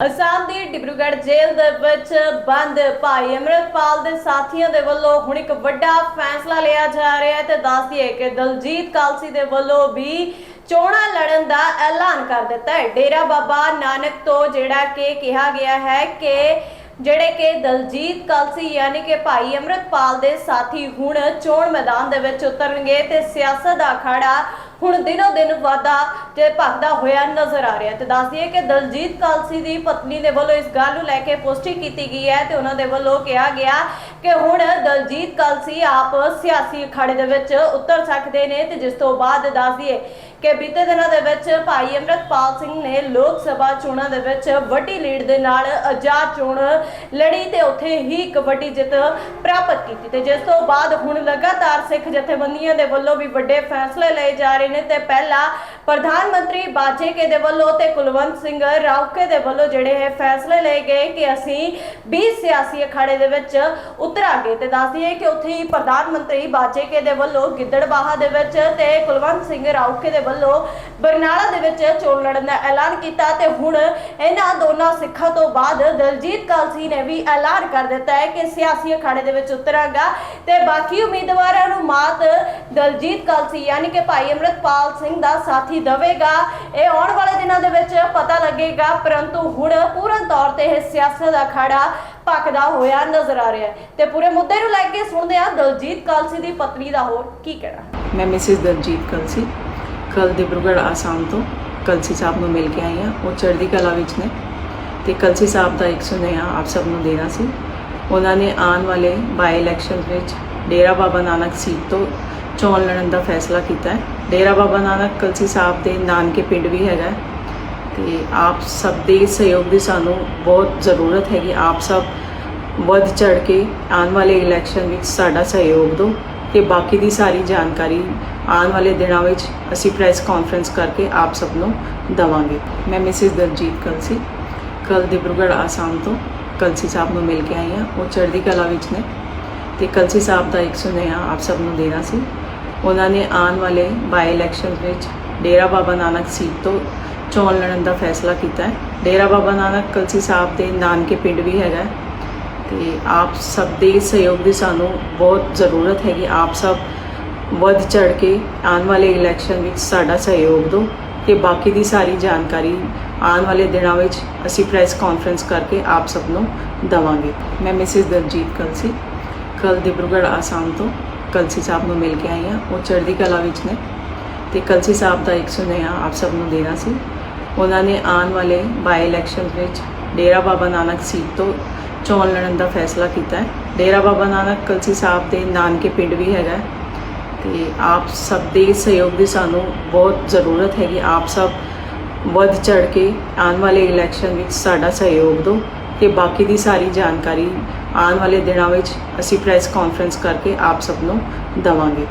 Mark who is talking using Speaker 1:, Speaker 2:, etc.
Speaker 1: ਅਸਾਮ ਦੀ ਡਿਬਰੂਗੜ੍ਹ ਜੇਲ੍ਹ ਦੇ ਵਿੱਚ ਬੰਦ। ਭਾਈ ਅਮਰਿਤਪਾਲ ਦੇ ਸਾਥੀਆਂ ਦੇ ਵੱਲੋਂ ਹੁਣ ਇੱਕ ਵੱਡਾ ਫੈਸਲਾ ਲਿਆ ਜਾ ਰਿਹਾ ਹੈ ਤੇ ਦੱਸ ਦਈਏ ਕਿ ਦਲਜੀਤ ਕਾਲਸੀ ਦੇ ਵੱਲੋਂ ਵੀ ਚੋਣਾਂ ਲੜਨ ਦਾ ਐਲਾਨ ਕਰ ਦਿੱਤਾ ਹੈ। ਡੇਰਾ ਬਾਬਾ ਨਾਨਕ ਤੋਂ ਜਿਹੜਾ ਕਿ ਕਿਹਾ ਗਿਆ ਹੈ ਕਿ ਜਿਹੜੇ ਕਿ ਦਲਜੀਤ ਕਲਸੀ ਯਾਨੀ ਕਿ ਭਾਈ ਅਮਰਿਤਪਾਲ ਦੇ ਸਾਥੀ ਹੁਣ ਚੋਣ ਮੈਦਾਨ ਦੇ ਵਿੱਚ ਉਤਰਨਗੇ ਤੇ ਸਿਆਸਤ ਦਾ ਅਖਾੜਾ ਹੁਣ ਦਿਨੋ ਦਿਨ ਵਾਧਾ ਤੇ ਭਖਦਾ ਹੋਇਆ ਨਜ਼ਰ ਆ ਰਿਹਾ ਤੇ ਦੱਸ ਦਈਏ ਕਿ ਦਲਜੀਤ ਕਾਲਸੀ ਦੀ ਪਤਨੀ ਦੇ ਵੱਲੋਂ ਇਸ ਗੱਲ ਨੂੰ ਲੈ ਕੇ ਪੁਸ਼ਟੀ ਕੀਤੀ ਗਈ ਹੈ ਤੇ ਉਹਨਾਂ ਦੇ ਵੱਲੋਂ ਕਿਹਾ ਗਿਆ ਕਿ ਹੁਣ ਦਲਜੀਤ ਕਲਸੀ ਆਪ ਸਿਆਸੀ ਅਖਾੜੇ ਦੇ ਵਿੱਚ ਉਤਰ ਸਕਦੇ ਨੇ ਤੇ ਜਿਸ ਤੋਂ ਬਾਅਦ ਦੱਸ ਦਈਏ ਕਿ ਬੀਤੇ ਦਿਨਾਂ ਦੇ ਵਿੱਚ ਭਾਈ ਅਮਰਤਪਾਲ ਸਿੰਘ ਨੇ ਲੋਕ ਸਭਾ ਚੋਣਾਂ ਦੇ ਵਿੱਚ ਵੱਡੀ ਲੀਡ ਦੇ ਨਾਲ ਆਜ਼ਾਦ ਚੋਣ ਲੜੀ ਤੇ ਉੱਥੇ ਹੀ ਇੱਕ ਵੱਡੀ ਜਿੱਤ ਪ੍ਰਾਪਤ ਕੀਤੀ ਤੇ ਜਿਸ ਤੋਂ ਬਾਅਦ ਹੁਣ ਲਗਾਤਾਰ ਸਿੱਖ ਜਥੇਬੰਦੀਆਂ ਦੇ ਵੱਲੋਂ ਵੀ ਵੱਡੇ ਫੈਸਲੇ ਲਏ ਜਾ ਰਹੇ ਨੇ ਤੇ ਪਹਿਲਾ ਪ੍ਰਧਾਨ ਮੰਤਰੀ ਬਾਜੇਕੇ ਦੇ ਵੱਲੋਂ ਤੇ ਕੁਲਵੰਤ ਸਿੰਘ ਰਾਉਕੇ ਦੇ ਵੱਲੋਂ ਜਿਹੜੇ ਇਹ ਫੈਸਲੇ ਲਏ ਗਏ ਕਿ ਅਸੀਂ 20 ਸਿਆਸੀ ਅਖਾੜੇ ਦੇ ਵਿੱਚ ਉਤਰਾਂਗੇ ਤੇ ਦੱਸ ਦਈਏ ਕਿ ਉੱਥੇ ਹੀ ਪ੍ਰਧਾਨ ਮੰਤਰੀ ਬਾਜੇਕੇ ਦੇ ਵੱਲੋਂ ਗਿੱਦੜਬਾਹਾ ਦੇ ਵਿੱਚ ਤੇ ਕੁਲਵੰਤ ਸਿੰਘ ਰਾਉਕੇ ਦੇ ਵੱਲੋਂ ਬਰਨਾਲਾ ਦੇ ਵਿੱਚ ਚੋਣ ਲੜਨ ਦਾ ਐਲਾਨ ਕੀਤਾ ਤੇ ਹੁਣ ਇਹਨਾਂ ਦੋਨਾਂ ਸਿੱਖਾਂ ਤੋਂ ਬਾਅਦ ਦਲਜੀਤ ਕਾਲਸੀ ਨੇ ਵੀ ਐਲਾਨ ਕਰ ਦਿੱਤਾ ਹੈ ਕਿ ਸਿਆਸੀ ਅਖਾੜੇ ਦੇ ਵਿੱਚ ਉਤਰਾਂਗਾ ਤੇ ਬਾਕੀ ਉਮੀਦਵਾਰਾਂ ਨੂੰ ਮਾਤ ਦਲਜੀਤ ਕਾਲਸੀ, ਯਾਨੀ ਕਿ ਭਾਈ ਅਮਰਿਤਪਾਲ ਸਿੰਘ ਦਾ ਸਾਥੀ ਦਵੇਗਾ। ਇਹ ਆਉਣ ਵਾਲੇ ਦਿਨਾਂ ਦੇ ਵਿੱਚ ਪਤਾ ਲੱਗੇਗਾ, ਪਰੰਤੂ ਹੁਣ ਪੂਰਨ ਤੌਰ ਤੇ ਇਹ ਸਿਆਸਤ ਦਾ ਅਖਾੜਾ ਭਖਦਾ ਹੋਇਆ ਨਜ਼ਰ ਆ ਰਿਹਾ ਹੈ। ਤੇ ਪੂਰੇ ਮੁੱਦੇ ਨੂੰ ਲੈ ਕੇ ਸੁਣਦੇ ਹਾਂ ਦਲਜੀਤ ਕਾਲਸੀ ਦੀ ਪਤਨੀ ਦਾ ਹੋਰ ਕੀ ਕਹਿਣਾ।
Speaker 2: ਮੈਂ ਮਿਸਿਸ ਦਲਜੀਤ ਕਲਸੀ ਕੱਲ ਡਿਬਰੂਗੜ੍ਹ ਆਸਾਮ ਤੋਂ ਕਲਸੀ ਸਾਹਿਬ ਨੂੰ ਮਿਲ ਕੇ ਆਈ ਆ ਉਹ ਚੜ੍ਹਦੀ ਕਲਾ ਵਿੱਚ ਨੇ। ਤੇ ਕਲਸੀ ਸਾਹਿਬ ਦਾ ਇੱਕ ਸੁਨੇਹਾ ਆਪ ਸਭ ਨੂੰ ਦੇਣਾ ਸੀ। ਉਹਨਾਂ ਨੇ ਆਉਣ ਵਾਲੇ ਬਾਈ ਇਲੈਕਸ਼ਨ ਵਿੱਚ ਡੇਰਾ ਬਾਬਾ ਨਾਨਕ ਸੀਟ ਤੋਂ ਚੋਣ ਲੜਨ ਦਾ ਫੈਸਲਾ ਕੀਤਾ ਹੈ। ਡੇਰਾ ਬਾਬਾ ਨਾਨਕ ਕਲਸੀ ਸਾਹਿਬ ਦੇ ਨਾਨਕੇ ਪਿੰਡ ਵੀ ਹੈਗਾ ਹੈ। ਤੇ ਆਪ ਸਭ ਦੇ ਸਹਿਯੋਗ ਦੀ ਸਾਨੂੰ ਬਹੁਤ ਜ਼ਰੂਰਤ ਹੈਗੀ। ਆਪ ਸਭ ਵੱਧ ਚੜ ਕੇ ਆਉਣ ਵਾਲੇ ਇਲੈਕਸ਼ਨ ਵਿੱਚ ਸਾਡਾ ਸਹਿਯੋਗ ਦਿਓ ਤੇ ਬਾਕੀ ਦੀ ਸਾਰੀ ਜਾਣਕਾਰੀ ਆਉਣ ਵਾਲੇ ਦਿਨਾਂ ਵਿੱਚ ਅਸੀਂ ਪ੍ਰੈਸ ਕਾਨਫਰੰਸ ਕਰਕੇ ਆਪ ਸਭ ਨੂੰ ਦਵਾਂਗੇ। ਮੈਂ ਮਿਸਿਸ ਦਲਜੀਤ ਕਲਸੀ ਕੱਲ ਡਿਬਰੂਗੜ੍ਹ ਆਸਾਮ ਤੋਂ ਕਲਸੀ ਸਾਹਿਬ ਨੂੰ ਮਿਲ ਕੇ ਆਈ ਹਾਂ। ਉਹ ਚੜ੍ਹਦੀ ਕਲਾ ਵਿੱਚ ਨੇ। ਤੇ ਕਲਸੀ ਸਾਹਿਬ ਦਾ ਇੱਕ ਸੁਨੇਹਾ ਆਪ ਸਭ ਨੂੰ ਦੇਣਾ ਸੀ। ਉਹਨਾਂ ਨੇ ਆਉਣ ਵਾਲੇ ਬਾਈ ਇਲੈਕਸ਼ਨ ਵਿੱਚ ਡੇਰਾ ਬਾਬਾ ਨਾਨਕ ਸੀਟ ਤੋਂ ਚੋਣ ਲੜਨ ਦਾ ਫੈਸਲਾ ਕੀਤਾ ਹੈ। ਡੇਰਾ ਬਾਬਾ ਨਾਨਕ ਕਲਸੀ ਸਾਹਿਬ ਦੇ ਨਾਨਕੇ ਪਿੰਡ ਵੀ ਹੈਗਾ ਹੈ ਤੇ ਆਪ ਸਭ ਦੇ ਸਹਿਯੋਗ ਦੀ ਸਾਨੂੰ ਬਹੁਤ ਜ਼ਰੂਰਤ ਹੈਗੀ। ਆਪ ਸਭ ਵੱਧ ਚੜ ਕੇ ਆਉਣ ਵਾਲੇ ਇਲੈਕਸ਼ਨ ਵਿੱਚ ਸਾਡਾ ਸਹਿਯੋਗ ਦਿਓ ਤੇ ਬਾਕੀ ਦੀ ਸਾਰੀ ਜਾਣਕਾਰੀ ਆਉਣ ਵਾਲੇ ਦਿਨਾਂ ਵਿੱਚ ਅਸੀਂ ਪ੍ਰੈਸ ਕਾਨਫਰੰਸ ਕਰਕੇ ਆਪ ਸਭ ਨੂੰ ਦਵਾਂਗੇ। ਮੈਂ ਮਿਸਿਸ ਦਲਜੀਤ ਕਲਸੀ ਕੱਲ ਡਿਬਰੂਗੜ੍ਹ ਆਸਾਮ ਤੋਂ। ਕਲਸੀ ਸਾਹਿਬ ਨੂੰ ਮਿਲ ਕੇ ਆਈ ਹਾਂ, ਉਹ ਚੜ੍ਹਦੀ ਕਲਾ ਵਿੱਚ ਨੇ। ਤੇ ਕਲਸੀ ਸਾਹਿਬ ਦਾ ਇੱਕ ਸੁਨੇਹਾ ਆਪ ਸਭ ਨੂੰ ਦੇਣਾ ਸੀ। ਉਹਨਾਂ ਨੇ ਆਉਣ ਵਾਲੇ ਬਾਈ ਇਲੈਕਸ਼ਨ ਵਿੱਚ ਡੇਰਾ ਬਾਬਾ ਨਾਨਕ ਸੀਟ ਤੋਂ ਚੋਣ ਲੜਨ ਦਾ ਫੈਸਲਾ ਕੀਤਾ ਹੈ। ਡੇਰਾ ਬਾਬਾ ਨਾਨਕ ਕਲਸੀ ਸਾਹਿਬ ਦੇ ਨਾਨਕੇ ਪਿੰਡ ਵੀ ਹੈਗਾ ਹੈ। ਤੇ ਆਪ ਸਭ ਦੇ ਸਹਿਯੋਗ ਦੀ ਸਾਨੂੰ ਬਹੁਤ ਜ਼ਰੂਰਤ ਹੈਗੀ। ਆਪ ਸਭ ਵੱਧ ਚੜ ਕੇ ਆਉਣ ਵਾਲੇ ਇਲੈਕਸ਼ਨ ਵਿੱਚ ਸਾਡਾ ਸਹਿਯੋਗ ਦਿਓ। ਤੇ ਬਾਕੀ ਦੀ ਸਾਰੀ ਜਾਣਕਾਰੀ ਆਉਣ ਵਾਲੇ ਦਿਨਾਂ ਵਿੱਚ ਅਸੀਂ ਪ੍ਰੈਸ ਕਾਨਫਰੰਸ ਕਰਕੇ ਆਪ ਸਭ ਨੂੰ ਦਵਾਂਗੇ।